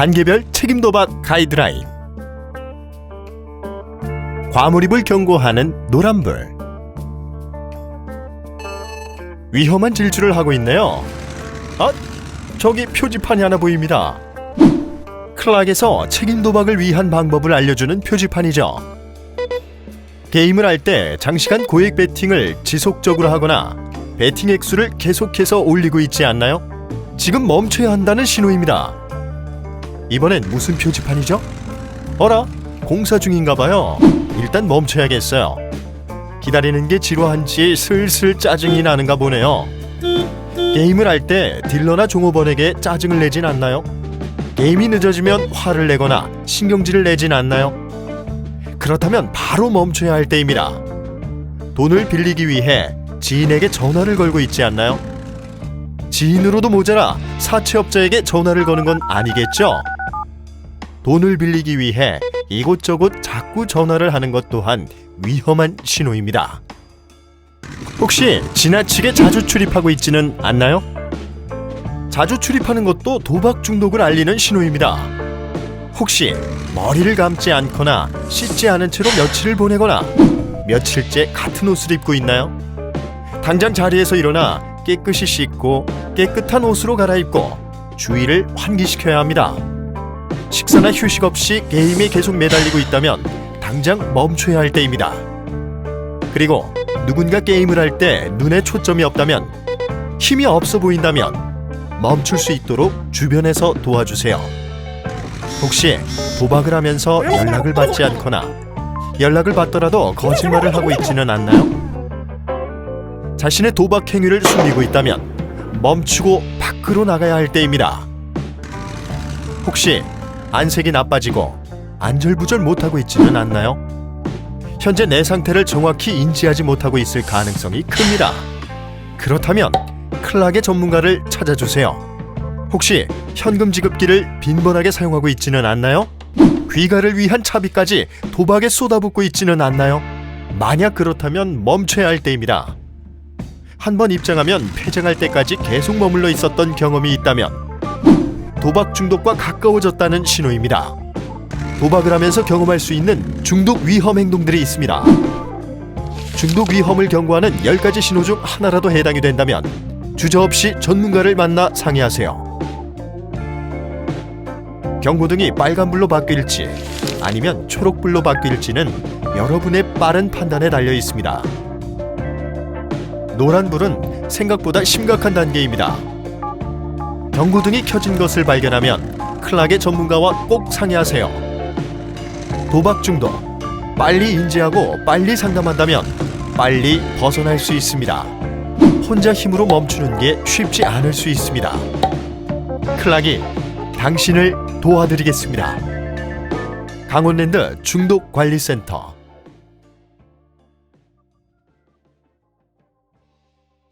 단계별 책임 도박 가이드라인 과몰입을 경고하는 노란불 위험한 질주를 하고 있네요. 아, 저기 표지판이 하나 보입니다. 클락에서 책임 도박을 위한 방법을 알려주는 표지판이죠. 게임을 할 때 장시간 고액 베팅을 지속적으로 하거나 베팅 액수를 계속해서 올리고 있지 않나요? 지금 멈춰야 한다는 신호입니다. 이번엔 무슨 표지판이죠? 어라? 공사 중인가 봐요. 일단 멈춰야겠어요. 기다리는 게 지루한지 슬슬 짜증이 나는가 보네요. 게임을 할 때 딜러나 종업원에게 짜증을 내진 않나요? 게임이 늦어지면 화를 내거나 신경질을 내진 않나요? 그렇다면 바로 멈춰야 할 때입니다. 돈을 빌리기 위해 지인에게 전화를 걸고 있지 않나요? 지인으로도 모자라 사채업자에게 전화를 거는 건 아니겠죠? 돈을 빌리기 위해 이곳저곳 자꾸 전화를 하는 것 또한 위험한 신호입니다. 혹시 지나치게 자주 출입하고 있지는 않나요? 자주 출입하는 것도 도박 중독을 알리는 신호입니다. 혹시 머리를 감지 않거나 씻지 않은 채로 며칠을 보내거나 며칠째 같은 옷을 입고 있나요? 당장 자리에서 일어나 깨끗이 씻고 깨끗한 옷으로 갈아입고 주의를 환기시켜야 합니다. 식사나 휴식 없이 게임에 계속 매달리고 있다면 당장 멈춰야 할 때입니다. 그리고 누군가 게임을 할 때 눈에 초점이 없다면 힘이 없어 보인다면 멈출 수 있도록 주변에서 도와주세요. 혹시 도박을 하면서 연락을 받지 않거나 연락을 받더라도 거짓말을 하고 있지는 않나요? 자신의 도박 행위를 숨기고 있다면 멈추고 밖으로 나가야 할 때입니다. 혹시 안색이 나빠지고 안절부절 못하고 있지는 않나요? 현재 내 상태를 정확히 인지하지 못하고 있을 가능성이 큽니다. 그렇다면 클락의 전문가를 찾아주세요. 혹시 현금 지급기를 빈번하게 사용하고 있지는 않나요? 귀가를 위한 차비까지 도박에 쏟아붓고 있지는 않나요? 만약 그렇다면 멈춰야 할 때입니다. 한번 입장하면 폐장할 때까지 계속 머물러 있었던 경험이 있다면 도박 중독과 가까워졌다는 신호입니다. 도박을 하면서 경험할 수 있는 중독 위험 행동들이 있습니다. 중독 위험을 경고하는 10가지 신호 중 하나라도 해당이 된다면 주저없이 전문가를 만나 상의하세요. 경고등이 빨간불로 바뀔지 아니면 초록불로 바뀔지는 여러분의 빠른 판단에 달려 있습니다. 노란불은 생각보다 심각한 단계입니다. 경고등이 켜진 것을 발견하면 클락의 전문가와 꼭 상의하세요. 도박 중독 빨리 인지하고 빨리 상담한다면 빨리 벗어날 수 있습니다. 혼자 힘으로 멈추는 게 쉽지 않을 수 있습니다. 클락이 당신을 도와드리겠습니다. 강원랜드 중독관리센터